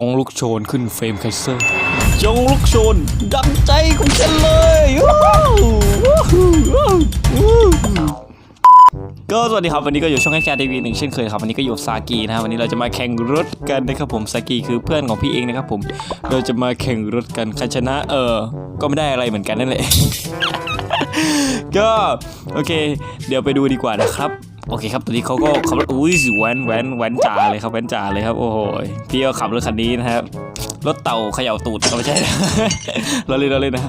จงลุกโชนขึ้นเฟรมไคเซอร์จงลุกโชนดังใจของฉันเลยว้าวว้าวว้าวก็สวัสดีครับวันนี้ก็อยู่ช่องแคชทีวีหนึ่งเช่นเคยครับวันนี้ก็อยู่กับซากีนะครับวันนี้เราจะมาแข่งรถกันนะครับผมซากีคือเพื่อนของพี่เองนะครับผมเราจะมาแข่งรถกันใครชนะ เออ ก็ไม่ได้อะไรเหมือนกันนั่นแหละก็โอเค เดี๋ยวไปดูดีกว่านะครับ โอเคครับตอนนี้เขาก็ขับรถอุ้ยแว้นแว้นแว้นจ่าเลยครับแว้นจ่าเลยครับ โอ้โหพี่ก็ขับรถคันนี้นะครับรถเต่าเขย่าตูดก็ไม่ใช่เราเลยเราเลยนะ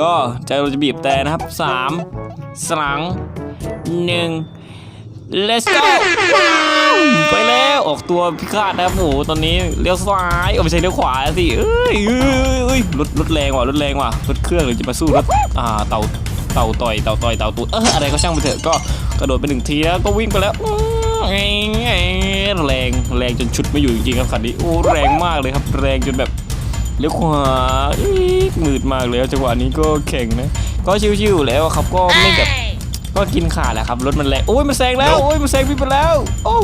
ก็จะเราจะบีบแต่นะครับสามสองหนึ่ง let's go ไปแล้วออกตัวพิฆาตนะครับโอ้โหตอนนี้เลี้ยวซ้ายเอาไม่ใช่เลี้ยวขวาสิเอ้ยเอ้ยเอ้ยรถรถแรงว่ะรถแรงว่ะรถเครื่องหรือจะมาสู้รถอ่าเต่า เต่าต่อยเต่าต่อยเต่าตูดเอออะไรก็ช่างไปเถอะก็กระโดดไปหนึ่งทีแล้วก็วิ่งไปแล้วอื้อแรงแรงจนชุดไม่อยู่จริงๆครับคันนี้โอ้แรงมากเลยครับ แรงจนแบบเลี้ยวขวาอีกมืดมากเลยจังหวะนี้ก็แข่งนะ ก็ชิวๆอยู่แล้วครับก็ไม่แบบก็กินขาดแหละครับรถมันแรงโอ้ยมันแซงแล้วโอ้ยมันแซงพี่ไปแล้ว โอ้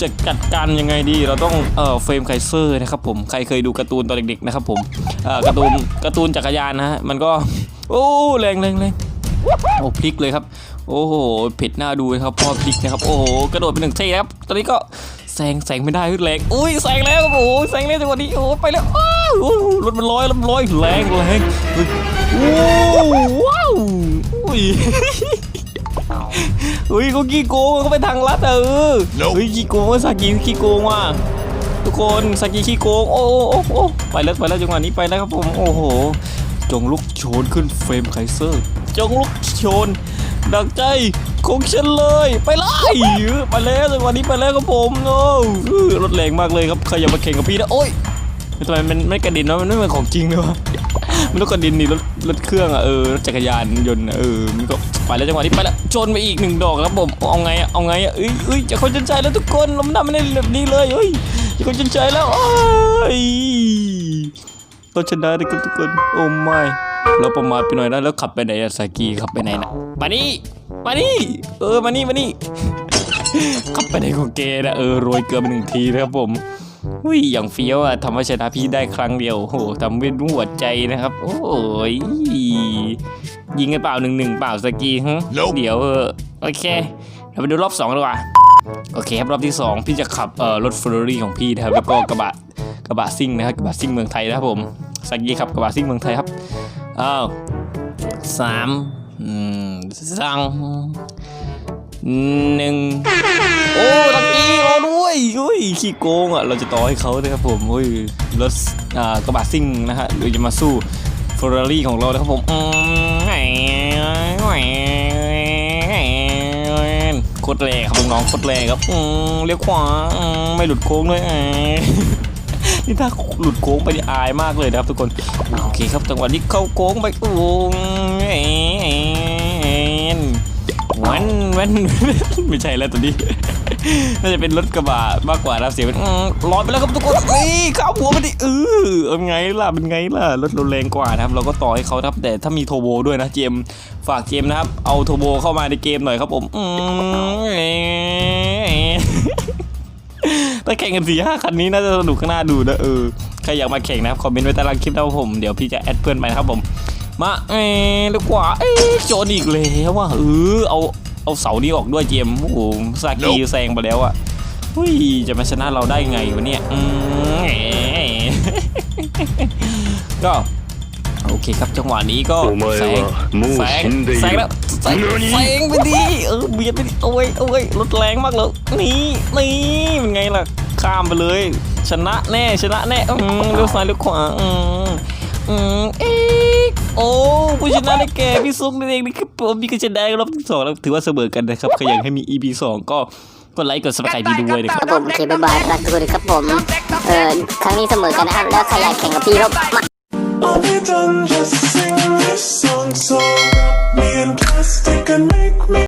จะจัดการยังไงดีเราต้องเอ่อเฟรมไคเซอร์นะครับผมใครเคยดูการ์ตูนตอนเด็กๆนะครับผมเอ่อการ์ตูนการ์ตูนจักรยานนะฮะมันก็โอ้แรงแรงแรงโอ้พลิกเลยครับ โอ้โหเผ็ดหน้าดูนะครับพ่อพลิกนะครับโอ้โหกระโดดไปหนึ่งทีครับ ตอนนี้ก็แซงแซงไม่ได้แรงอุ้ยแซงแล้วครับโอ้โหแซงแล้วจังหวะนี้โอ้ไปแล้วอ้าวโอ้โหรถมันลอยรถมันลอยแรงแรงเฮ้โอ้ว้าวอุ้ย เฮ้ยเขาขี้โกงเขาไปทางลัดอะเออเฮ้ยขี้โกงว่าซากิขี้โกงว่ะทุกคนซากิขี้โกงโอ้โอ้โอ้โอ้ไปแล้วไปแล้วจังหวะนี้ไปแล้วครับผมโอ้โห จงลุกโชนขึ้นเฟรมไคเซอร์จงลุกโชน ดังใจของฉันเลยไปเลยไปแล้วจังหวะนี้ไปแล้วครับผมโอ้เออรถแรงมากเลยครับใครอย่ามาแข่งกับพี่นะโอ้ยทำไมมันไม่กระเด็นวะมันไม่เหมือนของจริงเลยวะมันต้องกระเด็นนี่รถรถเครื่องอะเออรถจักรยานยนต์อะเออมันก็ ไปแล้วจังหวะนี้ไปแล้วชนไปอีกหนึ่งดอกครับผมเอาไงอะเอาไงอะเอ้ยเอ้ยจะคนจนใจแล้วทุกคนเราไม่ทำไม่ได้แบบนี้เลยเอ้ยจะคนจนใจแล้วเอ้ยเราชนะเลยครับทุกคนโอ้ไม่เราประมาทไปหน่อยนะแล้วขับไปไหนอะซากีขับไปไหนนะมานี่มานี่เออมานี่มานี่ขับไปไหนของเกนะเออโรยเกลือไปหนึ่งทีนะครับผม อุ้ยอย่างเฟี้ยวอะทำให้ชนะพี่ได้ครั้งเดียวโอ้โหทำเป็นหัวใจนะครับ โอ้ยยิงกันเปล่าหนึ่งหนึ่งเปล่าสกีฮะ Nope เดี๋ยวเออโอเคเราไปดูรอบสองดีกว่าโอเคครับรอบที่สองพี่จะขับเอ่อรถเฟอร์รารี่ของพี่นะครับแล้วก็กระบะกระบะซิ่งนะครับกระบะซิ่งเมืองไทยนะครับผมสกีขับกระบะซิ่งเมืองไทยครับอ้าวสามอืมสองหนึ่งโอ้ ตะกี้รอด้วยอุ้ยขี้โกงอะเราจะต่อให้เขานะครับผมอุ้ยรถอ่ากระบะซิ่งนะฮะเราจะมาสู้เฟอร์รารี่ของเรานะครับผมอืมแหมโคตรแรงครับน้องๆโคตรแรงครับอืมเลี้ยวขวาอืมไม่หลุดโค้งด้วยนี่ถ้าหลุดโค้งไปนี่อายมากเลยนะครับทุกคนโอเคครับจังหวะนี้เข้าโค้งไปโอ้วันวันไม่ใช่แล้วตัวนี้ น่าจะเป็นรถกระบะมากกว่านะเสียงมันอื้อลอยไปแล้วครับทุกคนนี่ข้าวหัวมันดิเออเอาไงล่ะเป็นไงล่ะรถเราแรงกว่านะครับ เราก็ต่อให้เขาครับแต่ถ้ามีโทโบด้วยนะเจมฝากเจมนะครับ เอาโทโบเข้ามาในเกมหน่อยครับผมอืถ้าแข่งกันสี่ห้าคันนี้น่าจะสนุกข้างหน้าดูนะเออใครอยากมาแข่งนะครับคอมเมนต์ไว้ใต้ล่างคลิปนะครับผมเดี๋ยวพี่จะแอดเพื่อนไปนะครับผมมาเอ๊ะลูกขวาเอ๊ะโจนอีกแล้วว่ะเออเอา เอาเสานี้ออกด้วยเจมโอ้โหซากีแซงไปแล้วอะหุ้ยจะมาชนะเราได้ไงวะเนี่ยก็โอเคครับจังหวะนี้ก็แซงแซงแซงแล้วแซงไปดีเออเบียดไปดิโอ้ยโอ้ยรถแรงมากเลยนี่นี่เป็นไงล่ะข้ามไปเลย ชนะแน่ชนะแน่เลี้ยวซ้ายเลี้ยวขวาอืมเอ โอ้ผู้ชนะได้แก่พี่ซุกนั่นเองนะครับผมพี่ก็ชนะรอบที่สองแล้วถือว่าเสมอกันนะครับใครอยากให้มี EP สองก็กดไลค์กด subscribe พี่ด้วยนะคครับรับผมโอเคบ๊ายบายรักทุกคนครับผมเอ่อครั้งนี้เสมอกันนะครับแล้วใครอยากแข่งกับพี่ก็มา I'll be done just sing this song so rap me and plastic and make me